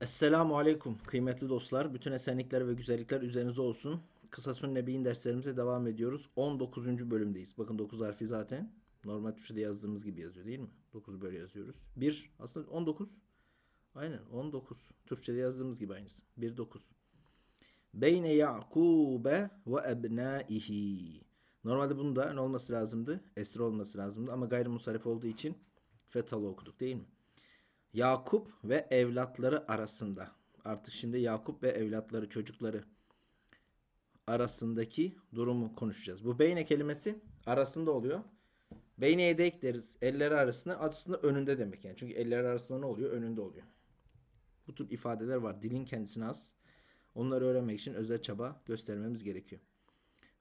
Esselamu Aleyküm kıymetli dostlar. Bütün esenlikler ve güzellikler üzerinize olsun. Kısa Sünn Nebi'nin derslerimize devam ediyoruz. 19. bölümdeyiz. Bakın 9 harfi zaten normal Türkçe'de yazdığımız gibi yazıyor değil mi? 9 böyle yazıyoruz. 1 aslında 19. Aynen 19. Türkçe'de yazdığımız gibi aynısı. 1 9. Beyne Yakube ve ebnaihi. Normalde bunun da ne olması lazımdı? Esra olması lazımdı ama gayrimusarif olduğu için fetalı okuduk değil mi? Yakup ve evlatları arasında. Artık şimdi Yakup ve evlatları, çocukları arasındaki durumu konuşacağız. Bu beyne kelimesi arasında oluyor. Beyneye de ekleriz. Elleri arasında aslında önünde demek yani. Çünkü elleri arasında ne oluyor? Önünde oluyor. Bu tür ifadeler var. Dilin kendisine az. Onları öğrenmek için özel çaba göstermemiz gerekiyor.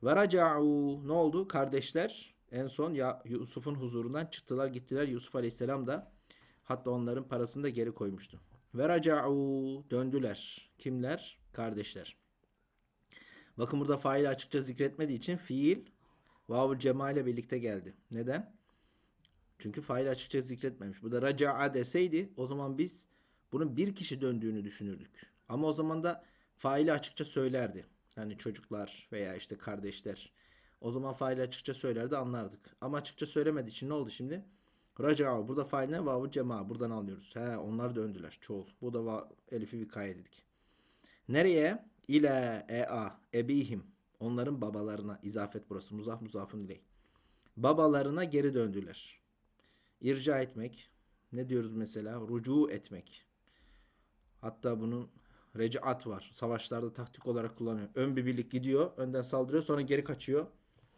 Ve raca'u ne oldu? Kardeşler en son ya Yusuf'un huzurundan çıktılar gittiler. Yusuf Aleyhisselam da hatta onların parasını da geri koymuştu. Ve raca'u döndüler. Kimler? Kardeşler. Bakın burada faili açıkça zikretmediği için fiil vavul cema ile birlikte geldi. Neden? Çünkü faili açıkça zikretmemiş. Bu da raca'a deseydi o zaman biz bunun bir kişi döndüğünü düşünürdük. Ama o zaman da faili açıkça söylerdi. Hani çocuklar veya işte kardeşler. O zaman faili açıkça söylerdi anlardık. Ama açıkça söylemediği için ne oldu şimdi? Raca'a burada fail ne? Vavu cema. Buradan alıyoruz. He, onlar döndüler. Çoğul. Bu da va elifi vikaya dedik. Nereye? İle ea ebihim. Onların babalarına. izafet burası. Muzaf muzafın iley. Babalarına geri döndüler. İrca etmek. Ne diyoruz mesela? Rucu etmek. Hatta bunun recaat var. Savaşlarda taktik olarak kullanıyor. Ön bir birlik gidiyor. Önden saldırıyor. Sonra geri kaçıyor.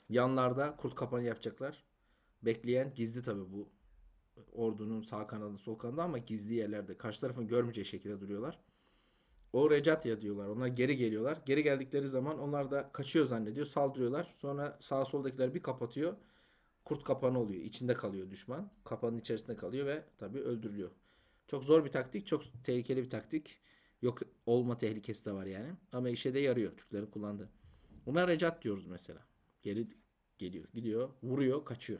Yanlarda kurt kapanı yapacaklar. Bekleyen gizli tabi bu ordunun sağ kanadı sol kanadı ama gizli yerlerde. Karşı tarafın görmeyeceği şekilde duruyorlar. O recatya diyorlar. Onlar geri geliyorlar. Geri geldikleri zaman onlar da kaçıyor zannediyor. Saldırıyorlar. Sonra sağ soldakiler bir kapatıyor. Kurt kapanı oluyor. İçinde kalıyor düşman. Kapanın içerisinde kalıyor ve tabi öldürülüyor. Çok zor bir taktik. Çok tehlikeli bir taktik. Yok olma tehlikesi de var yani. Ama işe de yarıyor Türklerin kullandığı. Buna recat diyoruz mesela. Geri geliyor. Gidiyor. Vuruyor. Kaçıyor.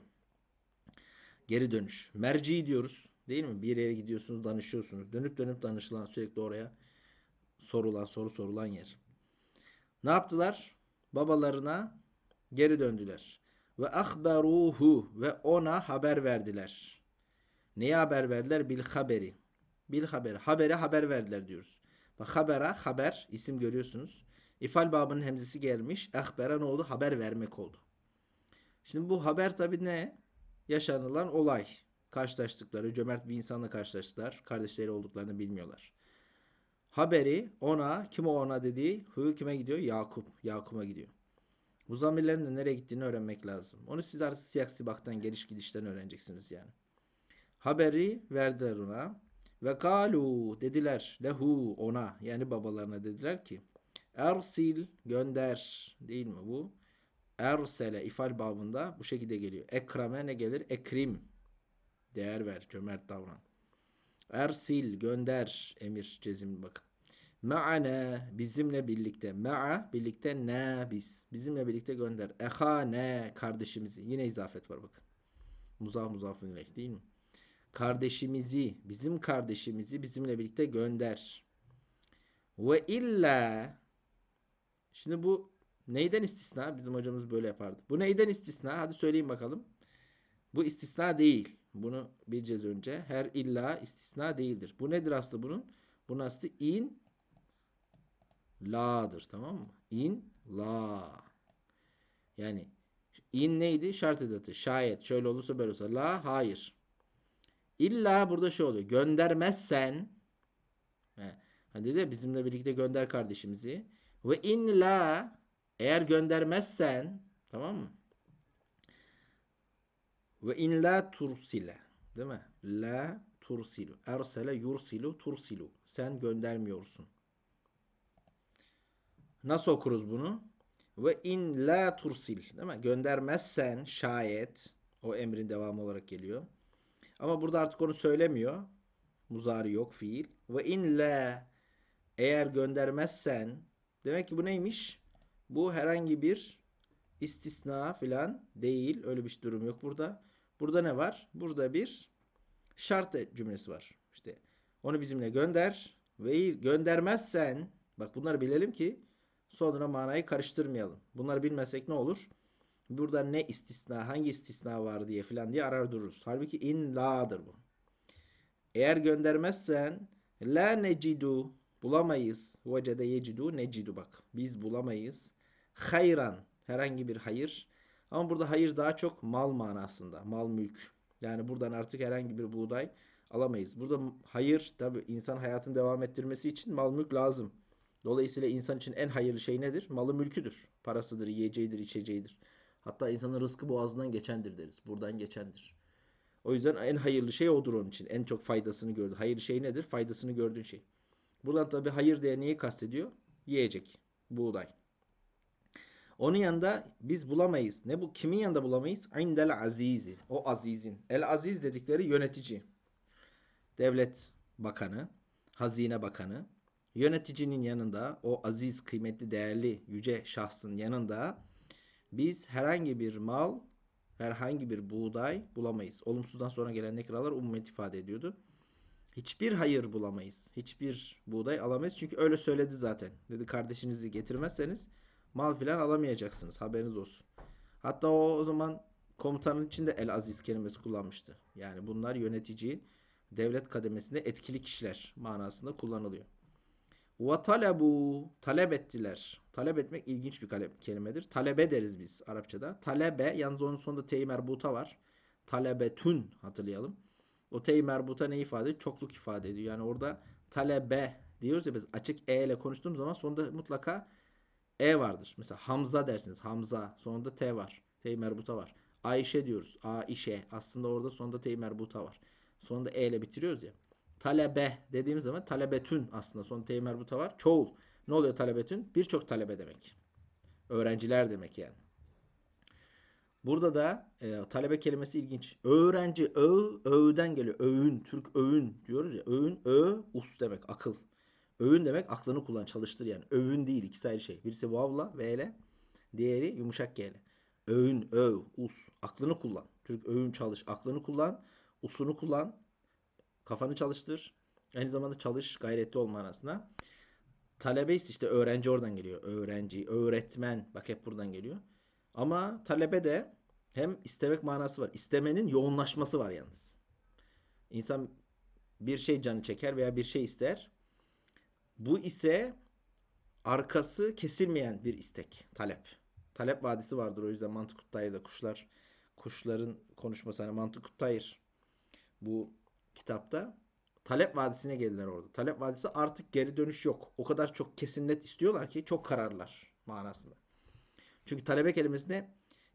Geri dönüş. Merci diyoruz. Değil mi? Bir yere gidiyorsunuz, danışıyorsunuz. Dönüp dönüp danışılan, sürekli oraya sorulan, soru sorulan yer. Ne yaptılar? Babalarına geri döndüler. Ve ahberuhu ve ona haber verdiler. Neye haber verdiler? Bil haberi. Bil haberi. Habere haber verdiler diyoruz. Bak habera haber isim görüyorsunuz. İfal babının hemzesi gelmiş. Ahbera ne oldu? Haber vermek oldu. Şimdi bu haber tabi ne? Yaşanılan olay. Karşılaştıkları, cömert bir insanla karşılaştılar. Kardeşleri olduklarını bilmiyorlar. Haberi ona, kim o ona dediği, hı kime gidiyor? Yakup. Yakup'a gidiyor. Bu zamirlerin de nereye gittiğini öğrenmek lazım. Onu siz artık siyak sibaktan geliş gidişten öğreneceksiniz yani. Haberi verdiler ona. Ve kalu dediler lehu ona yani babalarına dediler ki ersil gönder değil mi bu? Ersele ifal babında bu şekilde geliyor. Ekrame ne gelir? Ekrim. Değer ver, cömert davran. Ersil gönder emir cezim bakın. Ma'ane bizimle birlikte. Ma'a birlikte ne biz. Bizimle birlikte gönder. Ehane kardeşimizi. Yine izafet var bakın. Muzaf muzafın ileyh değil mi? Kardeşimizi, bizim kardeşimizi bizimle birlikte gönder. Ve illa Şimdi bu neyden istisna? Bizim hocamız böyle yapardı. Bu neyden istisna? Hadi söyleyin bakalım. Bu istisna değil. Bunu bileceğiz önce. Her illa istisna değildir. Bu nedir aslı bunun? Bunun aslı in la'dır. Tamam mı? İn la. Yani in neydi? Şart edatı. Şayet şöyle olursa böyle olsa. La hayır. İlla burada şu oluyor. Göndermezsen he, hani dedi ya bizimle birlikte gönder kardeşimizi. Ve in la eğer göndermezsen tamam mı? Ve in la tursile değil mi? La tursilu. Ersele yursilu tursilu. Sen göndermiyorsun. Nasıl okuruz bunu? Ve in la tursil değil mi? Göndermezsen şayet o emrin devamı olarak geliyor. Ama burada artık onu söylemiyor. Muzari yok fiil. Ve in la eğer göndermezsen demek ki bu neymiş? Bu herhangi bir istisna filan değil. Öyle bir durum yok burada. Burada ne var? Burada bir şart cümlesi var. İşte onu bizimle gönder ve göndermezsen bak bunları bilelim ki sonra manayı karıştırmayalım. Bunları bilmesek ne olur? Burada ne istisna, hangi istisna var diye filan diye arar dururuz. Halbuki in la'dır bu. Eğer göndermezsen la necidu bulamayız. Vecede yecidu necidu bak. Biz bulamayız. Hayran herhangi bir hayır. Ama burada hayır daha çok mal manasında. Mal mülk. Yani buradan artık herhangi bir buğday alamayız. Burada hayır tabi insan hayatını devam ettirmesi için mal mülk lazım. Dolayısıyla insan için en hayırlı şey nedir? Malı mülküdür. Parasıdır, yiyeceğidir, içeceğidir. Hatta insanın rızkı boğazından geçendir deriz. Buradan geçendir. O yüzden en hayırlı şey odur onun için. En çok faydasını gördü. Hayırlı şey nedir? Faydasını gördüğün şey. Buradan tabi hayır diye neyi kastediyor? Yiyecek. Buğday. Onun yanında biz bulamayız. Ne bu? Kimin yanında bulamayız? İndel azizi. O azizin. El aziz dedikleri yönetici. Devlet bakanı, hazine bakanı. Yöneticinin yanında, o aziz, kıymetli, değerli, yüce şahsın yanında biz herhangi bir mal, herhangi bir buğday bulamayız. Olumsuzdan sonra gelen nekralar umumiyet ifade ediyordu. Hiçbir hayır bulamayız. Hiçbir buğday alamayız. Çünkü öyle söyledi zaten. Dedi kardeşinizi getirmezseniz mal filan alamayacaksınız. Haberiniz olsun. Hatta o, o zaman komutanın içinde el aziz kelimesi kullanmıştı. Yani bunlar yönetici, devlet kademesinde etkili kişiler manasında kullanılıyor. Ve talebu talep ettiler. Talep etmek ilginç bir kelimedir. Talebe deriz biz Arapçada. Talebe yalnız onun sonunda tey merbuta var. Talebetün hatırlayalım. O tey merbuta ne ifade ediyor? Çokluk ifade ediyor. Yani orada talebe diyoruz ya biz açık e ile konuştuğumuz zaman sonunda mutlaka e vardır. Mesela Hamza dersiniz. Hamza. Sonunda t var. Tey merbuta var. Ayşe diyoruz. Aişe. Aslında orada sonunda tey merbuta var. Sonunda e ile bitiriyoruz ya. Talebe dediğimiz zaman talebetün aslında son tey merbuta var. Çoğul. Ne oluyor talebetün? Birçok talebe demek. Öğrenciler demek yani. Burada da e, talebe kelimesi ilginç. Öğrenci, ö, öğden geliyor. Öğün, Türk öğün diyoruz ya. Öğün, ö, us demek, akıl. Öğün demek aklını kullan, çalıştır yani. Övün değil, ikisi ayrı şey. Birisi vavla, v ile, diğeri yumuşak g ile. Öğün, öv, us, aklını kullan. Türk öğün çalış, aklını kullan, usunu kullan, kafanı çalıştır. Aynı zamanda çalış, gayretli ol manasına. Talebe ise işte öğrenci oradan geliyor. Öğrenci, öğretmen. Bak hep buradan geliyor. Ama talebe de hem istemek manası var. İstemenin yoğunlaşması var yalnız. İnsan bir şey canı çeker veya bir şey ister. Bu ise arkası kesilmeyen bir istek, talep. Talep vadisi vardır o yüzden Mantık Kuttayır'da kuşlar kuşların konuşması hani Mantık Kuttayır bu kitapta talep vadisine geldiler orada. Talep vadisi artık geri dönüş yok. O kadar çok kesin net istiyorlar ki çok kararlar manasında. Çünkü talebe kelimesinde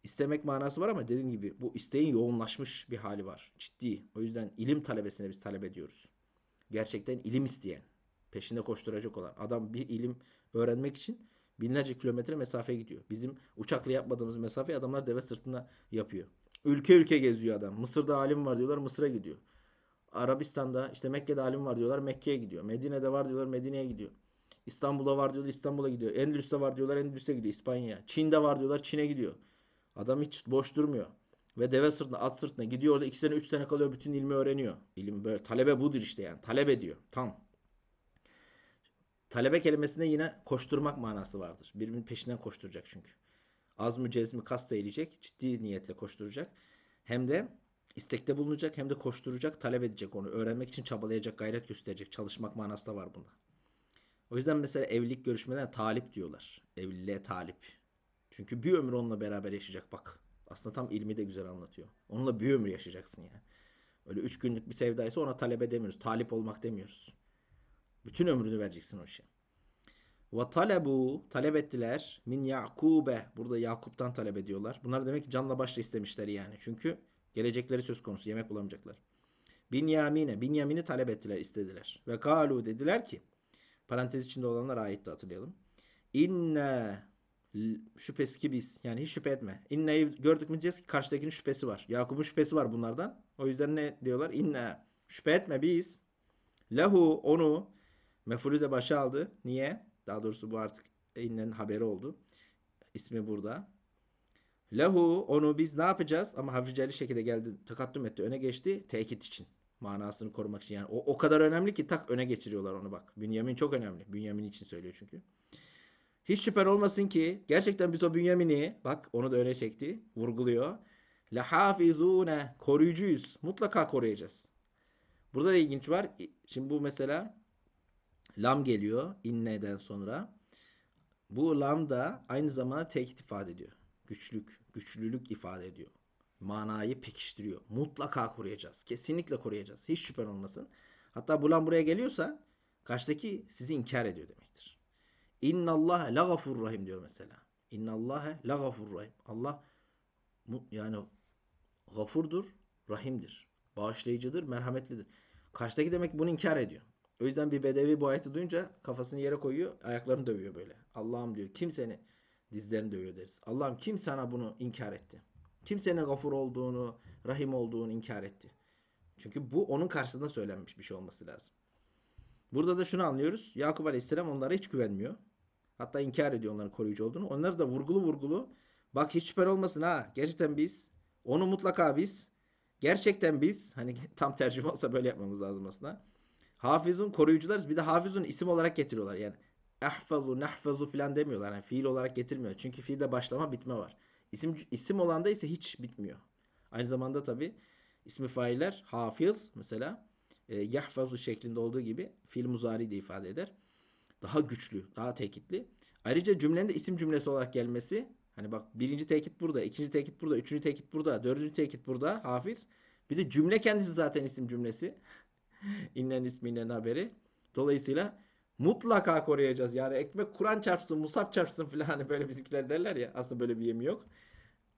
istemek manası var ama dediğim gibi bu isteğin yoğunlaşmış bir hali var. Ciddi. O yüzden ilim talebesine biz talep ediyoruz. Gerçekten ilim isteyen, peşinde koşturacak olan. Adam bir ilim öğrenmek için binlerce kilometre mesafe gidiyor. Bizim uçakla yapmadığımız mesafeyi adamlar deve sırtında yapıyor. Ülke ülke geziyor adam. Mısır'da alim var diyorlar Mısır'a gidiyor. Arabistan'da işte Mekke'de alim var diyorlar Mekke'ye gidiyor. Medine'de var diyorlar Medine'ye gidiyor. İstanbul'da var diyorlar İstanbul'a gidiyor. Endülüs'te var diyorlar Endülüs'e gidiyor İspanya'ya. Çin'de var diyorlar Çin'e gidiyor. Adam hiç boş durmuyor. Ve deve sırtına, at sırtına gidiyor orada 2 sene 3 sene kalıyor bütün ilmi öğreniyor. İlim böyle. Talebe budur işte yani. Talebe diyor. Tam. Talebe kelimesinde yine koşturmak manası vardır. Birbirinin peşinden koşturacak çünkü. Az mı cezmi kast eğilecek. Ciddi niyetle koşturacak. Hem de istekte bulunacak hem de koşturacak, talep edecek onu. Öğrenmek için çabalayacak, gayret gösterecek. Çalışmak manası da var bunda. O yüzden mesela evlilik görüşmelerine talip diyorlar. Evliliğe talip. Çünkü bir ömür onunla beraber yaşayacak bak. Aslında tam ilmi de güzel anlatıyor. Onunla bir ömür yaşayacaksın yani. Öyle üç günlük bir sevdaysa ona talep demiyoruz. Talip olmak demiyoruz. Bütün ömrünü vereceksin o işe. Ve talebu talep ettiler min Yakube. Burada Yakup'tan talep ediyorlar. Bunlar demek ki canla başla istemişler yani. Çünkü gelecekleri söz konusu. Yemek bulamayacaklar. Binyamine. Binyamin'i talep ettiler, istediler. Ve kalu dediler ki parantez içinde olanlar ayette hatırlayalım. İnne şüphesiz ki biz yani hiç şüphe etme. İnne'yi gördük mü diyeceğiz ki karşıdakinin şüphesi var. Yakup'un şüphesi var bunlardan. O yüzden ne diyorlar? İnne şüphe etme biz. Lehu onu mefulü de başa aldı. Niye? Daha doğrusu bu artık innenin haberi oldu. İsmi burada. Lehu onu biz ne yapacağız? Ama hafifceli şekilde geldi. Takattüm etti. Öne geçti. Tekit için. Manasını korumak için. Yani o, o kadar önemli ki tak öne geçiriyorlar onu bak. Bünyamin çok önemli. Bünyamin için söylüyor çünkü. Hiç şüphen olmasın ki gerçekten biz o Bünyamin'i bak onu da öne çekti. Vurguluyor. Lehafizune koruyucuyuz. Mutlaka koruyacağız. Burada da ilginç var. Şimdi bu mesela lam geliyor inneden sonra. Bu lam da aynı zamanda tekit ifade ediyor. Güçlük, güçlülük ifade ediyor. Manayı pekiştiriyor. Mutlaka koruyacağız. Kesinlikle koruyacağız. Hiç şüphen olmasın. Hatta bu lam buraya geliyorsa karşıdaki sizi inkar ediyor demektir. İnna Allah la gafur rahim diyor mesela. İnna Allah la gafur rahim. Allah yani gafurdur, rahimdir. Bağışlayıcıdır, merhametlidir. Karşıdaki demek bunu inkar ediyor. O yüzden bir bedevi bu ayeti duyunca kafasını yere koyuyor, ayaklarını dövüyor böyle. Allah'ım diyor kim seni dizlerini dövüyor deriz. Allah'ım kim sana bunu inkar etti? Kim senin gafur olduğunu, rahim olduğunu inkar etti? Çünkü bu onun karşısında söylenmiş bir şey olması lazım. Burada da şunu anlıyoruz. Yakup Aleyhisselam onlara hiç güvenmiyor. Hatta inkar ediyor onların koruyucu olduğunu. Onları da vurgulu vurgulu bak hiç şüphe olmasın ha. Gerçekten biz onu mutlaka biz gerçekten biz hani tam tercüme olsa böyle yapmamız lazım aslında. Hafizun koruyucularız. Bir de hafizun isim olarak getiriyorlar. Yani ehfazu, nehfazu falan demiyorlar. Yani fiil olarak getirmiyor. Çünkü fiilde başlama bitme var. İsim, isim olanda ise hiç bitmiyor. Aynı zamanda tabi ismi failler hafiz mesela e, yahfazu şeklinde olduğu gibi fiil muzari de ifade eder. Daha güçlü, daha tekitli. Ayrıca cümlenin de isim cümlesi olarak gelmesi hani bak birinci tekit burada, ikinci tekit burada, üçüncü tekit burada, dördüncü tekit burada hafiz. Bir de cümle kendisi zaten isim cümlesi. İnnen isminden haberi. Dolayısıyla mutlaka koruyacağız. Yani ekmek Kur'an çarpsın, musab çarpsın falan hani böyle bizimkiler derler ya. Aslında böyle bir yemi yok.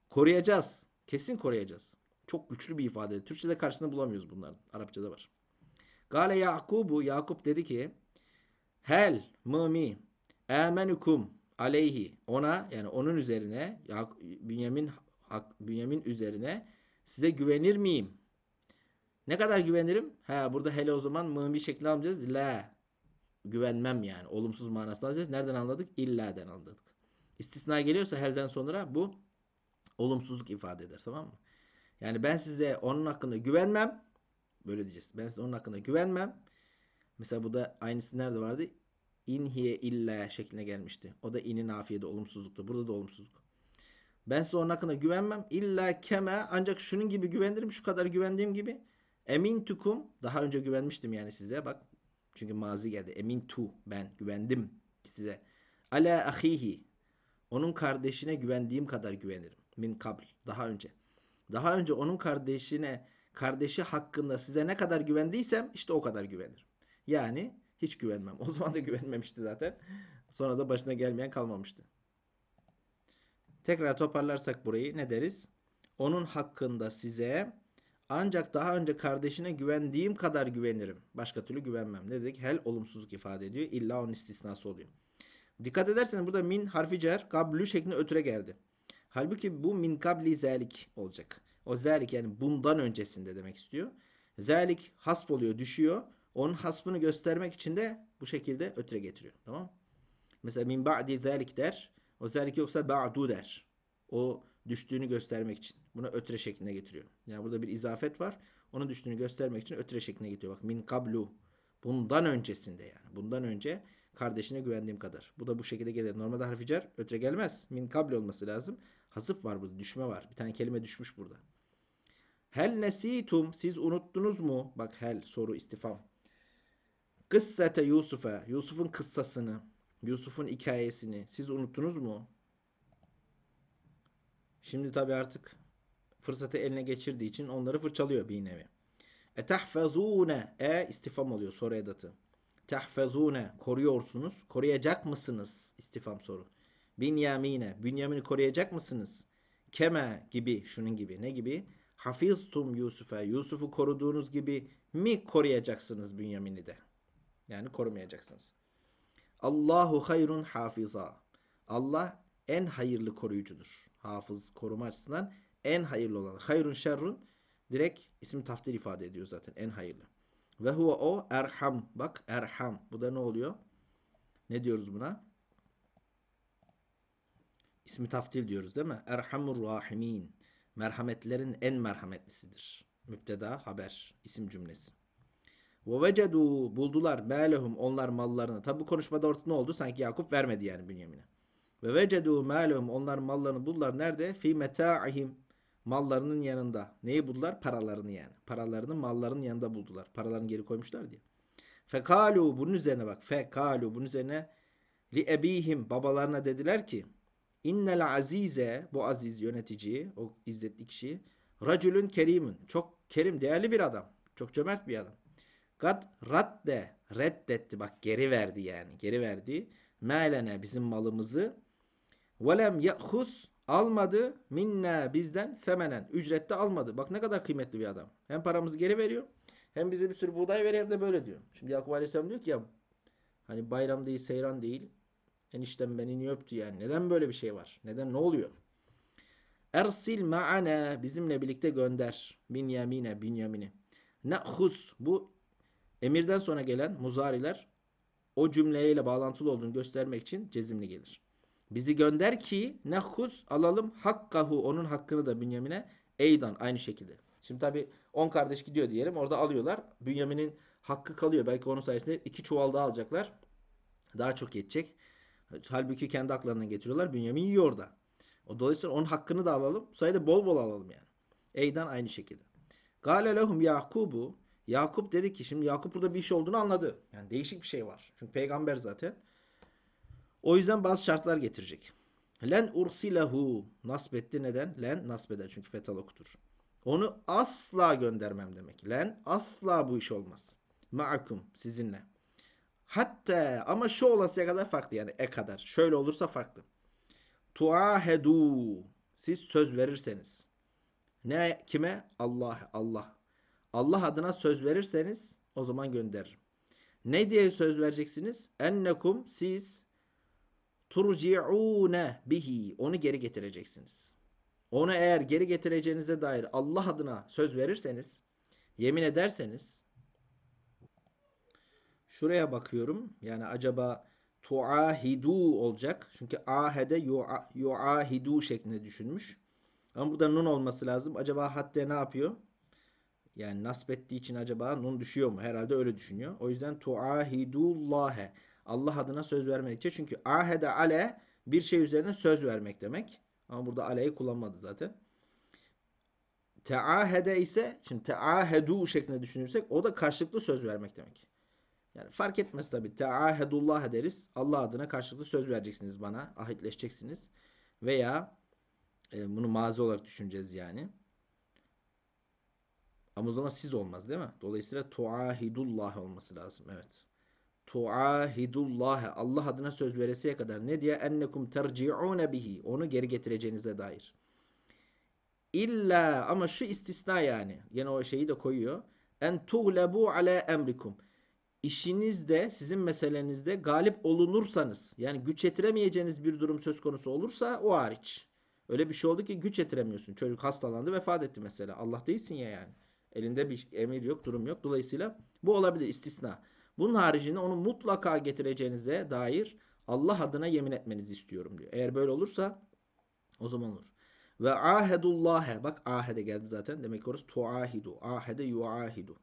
Koruyacağız. Kesin koruyacağız. Çok güçlü bir ifade. Türkçe'de karşısında bulamıyoruz bunların. Arapçada var. Gale Yakubu Yakup dedi ki Hel mımi amenukum aleyhi ona yani onun üzerine Bünyamin Bünyamin üzerine size güvenir miyim? Ne kadar güvenirim? Ha burada hele o zaman mımi şeklinde alacağız. La güvenmem yani. Olumsuz manasını alacağız. Nereden anladık? İlla'den anladık. İstisna geliyorsa helden sonra bu olumsuzluk ifade eder. Tamam mı? Yani ben size onun hakkında güvenmem. Böyle diyeceğiz. Ben size onun hakkında güvenmem. Mesela bu da aynısı nerede vardı? İnhiye illa şekline gelmişti. O da inin afiyede olumsuzluktu. Burada da olumsuzluk. Ben size onun hakkında güvenmem. İlla keme ancak şunun gibi güvenirim. Şu kadar güvendiğim gibi. Emin tukum. Daha önce güvenmiştim yani size. Bak. Çünkü mazi geldi. Emin tu. Ben güvendim size. Ala ahihi. Onun kardeşine güvendiğim kadar güvenirim. Min kabl. Daha önce. Daha önce onun kardeşine kardeşi hakkında size ne kadar güvendiysem işte o kadar güvenirim. Yani hiç güvenmem. O zaman da güvenmemişti zaten. Sonra da başına gelmeyen kalmamıştı. Tekrar toparlarsak burayı ne deriz? Onun hakkında size ancak daha önce kardeşine güvendiğim kadar güvenirim. Başka türlü güvenmem. Ne dedik? Hel olumsuzluk ifade ediyor. İlla onun istisnası oluyor. Dikkat ederseniz burada min harfi cer kablü şeklinde ötüre geldi. Halbuki bu min kabli zelik olacak. O zelik yani bundan öncesinde demek istiyor. Zelik hasp oluyor, düşüyor. Onun hasbını göstermek için de bu şekilde ötüre getiriyor. Tamam Mesela min ba'di zelik der. O zelik yoksa ba'du der. O düştüğünü göstermek için. Buna ötre şeklinde getiriyor. Yani burada bir izafet var. Onun düştüğünü göstermek için ötre şeklinde getiriyor. Bak min kablu. Bundan öncesinde yani. Bundan önce kardeşine güvendiğim kadar. Bu da bu şekilde gelir. Normalde harfi cer ötre gelmez. Min kabli olması lazım. Hasıf var burada. Düşme var. Bir tane kelime düşmüş burada. Hel nesitum. Siz unuttunuz mu? Bak hel soru istifam. Kıssete Yusuf'a. Yusuf'un kıssasını. Yusuf'un hikayesini. Siz unuttunuz mu? Şimdi tabi artık fırsatı eline geçirdiği için onları fırçalıyor bir nevi. E tahfazune. E istifam oluyor soru edatı. Tahfazune. Koruyorsunuz. Koruyacak mısınız? İstifam soru. Binyamine. Bünyamin'i koruyacak mısınız? Keme gibi. Şunun gibi. Ne gibi? Hafiztum Yusuf'a. Yusuf'u koruduğunuz gibi mi koruyacaksınız Bünyamin'i de? Yani korumayacaksınız. Allahu hayrun hafiza. Allah en hayırlı koruyucudur. Hafız koruma açısından en hayırlı olan. Hayrun şerrun direkt ismi taftil ifade ediyor zaten. En hayırlı. Ve huve o erham. Bak erham. Bu da ne oluyor? Ne diyoruz buna? İsmi taftil diyoruz değil mi? Erhamur rahimin. Merhametlerin en merhametlisidir. Müpteda haber isim cümlesi. Ve vecedu buldular mâlehum onlar mallarını. Tabi bu konuşmada ortada ne oldu? Sanki Yakup vermedi yani Bünyamin'e. Ve vecedu mâlehum onlar mallarını buldular. Nerede? Fi meta'ihim mallarının yanında. Neyi buldular? Paralarını yani. Paralarını malların yanında buldular. Paralarını geri koymuşlar diye. Fekalu bunun üzerine bak. Fekalu bunun üzerine li ebihim babalarına dediler ki innel azize bu aziz yönetici o izzetli kişi racülün kerimun çok kerim değerli bir adam. Çok cömert bir adam. Kad radde reddetti bak geri verdi yani geri verdi. Melene bizim malımızı velem ya'huz almadı minna bizden semenen ücrette almadı. Bak ne kadar kıymetli bir adam. Hem paramızı geri veriyor hem bize bir sürü buğday veriyor hem de böyle diyor. Şimdi Yakup Aleyhisselam diyor ki ya hani bayram değil seyran değil eniştem beni öptü yani. Neden böyle bir şey var? Neden ne oluyor? Ersil ma'ana bizimle birlikte gönder. Binyamine Binyamin'i. Ne'hus bu emirden sonra gelen muzariler o cümleyle bağlantılı olduğunu göstermek için cezimli gelir. Bizi gönder ki nehus alalım hakkahu onun hakkını da Bünyamin'e eydan aynı şekilde. Şimdi tabi 10 kardeş gidiyor diyelim orada alıyorlar. Bünyamin'in hakkı kalıyor. Belki onun sayesinde iki çuval daha alacaklar. Daha çok yetecek. Halbuki kendi haklarından getiriyorlar. Bünyamin yiyor orada. O dolayısıyla onun hakkını da alalım. Bu sayede bol bol alalım yani. Eydan aynı şekilde. Gale lehum Yakubu Yakup dedi ki şimdi Yakup burada bir iş olduğunu anladı. Yani değişik bir şey var. Çünkü peygamber zaten. O yüzden bazı şartlar getirecek. Len ursilehu nasbetti neden? Len nasbeder çünkü fetal okutur. Onu asla göndermem demek. Len asla bu iş olmaz. Ma'akum sizinle. Hatta ama şu olasıya kadar farklı yani e kadar. Şöyle olursa farklı. Tuahedu siz söz verirseniz. Ne kime? Allah Allah. Allah adına söz verirseniz o zaman gönderirim. Ne diye söz vereceksiniz? Ennekum siz turci'une bihi onu geri getireceksiniz. Onu eğer geri getireceğinize dair Allah adına söz verirseniz, yemin ederseniz şuraya bakıyorum. Yani acaba tuahidu olacak. Çünkü ahede yuahidu şeklinde düşünmüş. Ama burada nun olması lazım. Acaba hatta ne yapıyor? Yani nasp ettiği için acaba nun düşüyor mu? Herhalde öyle düşünüyor. O yüzden tuahidullâhe. Allah adına söz vermedikçe. Çünkü ahede ale bir şey üzerine söz vermek demek. Ama burada aleyi kullanmadı zaten. Teahede ise şimdi teahedu şeklinde düşünürsek o da karşılıklı söz vermek demek. Yani fark etmez tabi. Teahedullah deriz. Allah adına karşılıklı söz vereceksiniz bana. Ahitleşeceksiniz. Veya e, bunu mazi olarak düşüneceğiz yani. Ama o zaman siz olmaz değil mi? Dolayısıyla tuahidullah olması lazım. Evet. Tuahidullah Allah adına söz veresiye kadar ne diye ennekum terci'une bihi onu geri getireceğinize dair. İlla ama şu istisna yani. Yine o şeyi de koyuyor. En tuğlebu ala emrikum. İşinizde, sizin meselenizde galip olunursanız, yani güç yetiremeyeceğiniz bir durum söz konusu olursa o hariç. Öyle bir şey oldu ki güç yetiremiyorsun. Çocuk hastalandı, vefat etti mesela. Allah değilsin ya yani. Elinde bir emir yok, durum yok. Dolayısıyla bu olabilir istisna. Bunun haricinde onu mutlaka getireceğinize dair Allah adına yemin etmenizi istiyorum diyor. Eğer böyle olursa o zaman olur. Ve ahedullâhe bak ahede geldi zaten. Demek ki orası tuahidu. Ahede yuahidu.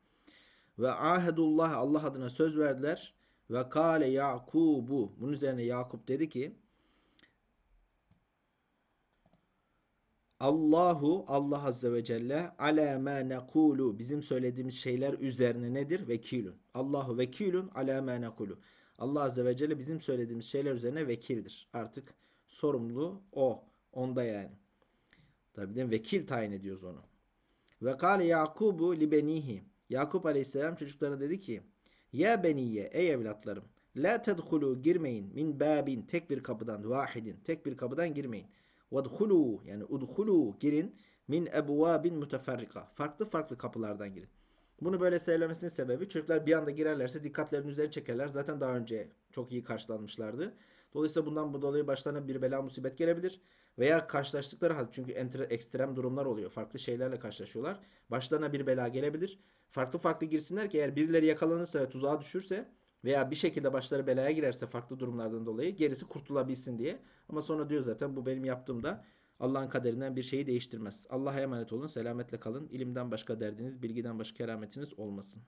Ve ahedullah Allah adına söz verdiler. Ve kâle Yakubu. Bunun üzerine Yakup dedi ki Allahu Allah Azze ve Celle ala ma nekulu bizim söylediğimiz şeyler üzerine nedir? Vekilun. Allahu vekilun ala ma nekulu. Allah Azze ve Celle bizim söylediğimiz şeyler üzerine vekildir. Artık sorumlu o. Onda yani. Tabi de vekil tayin ediyoruz onu. Ve kâle Yakubu libenihi. Yakup Aleyhisselam çocuklarına dedi ki Ya beniye ey evlatlarım la tedhulu girmeyin min babin tek bir kapıdan vahidin tek bir kapıdan girmeyin. Vedhulu yani udhulu girin min ebvabin müteferrika. Farklı farklı kapılardan girin. Bunu böyle söylemesinin sebebi çocuklar bir anda girerlerse dikkatlerini üzerine çekerler. Zaten daha önce çok iyi karşılanmışlardı. Dolayısıyla bundan bu dolayı başlarına bir bela musibet gelebilir. Veya karşılaştıkları halde çünkü ekstrem durumlar oluyor. Farklı şeylerle karşılaşıyorlar. Başlarına bir bela gelebilir. Farklı farklı girsinler ki eğer birileri yakalanırsa ve tuzağa düşürse veya bir şekilde başları belaya girerse farklı durumlardan dolayı gerisi kurtulabilsin diye. Ama sonra diyor zaten bu benim yaptığımda Allah'ın kaderinden bir şeyi değiştirmez. Allah'a emanet olun, selametle kalın. İlimden başka derdiniz, bilgiden başka kerametiniz olmasın.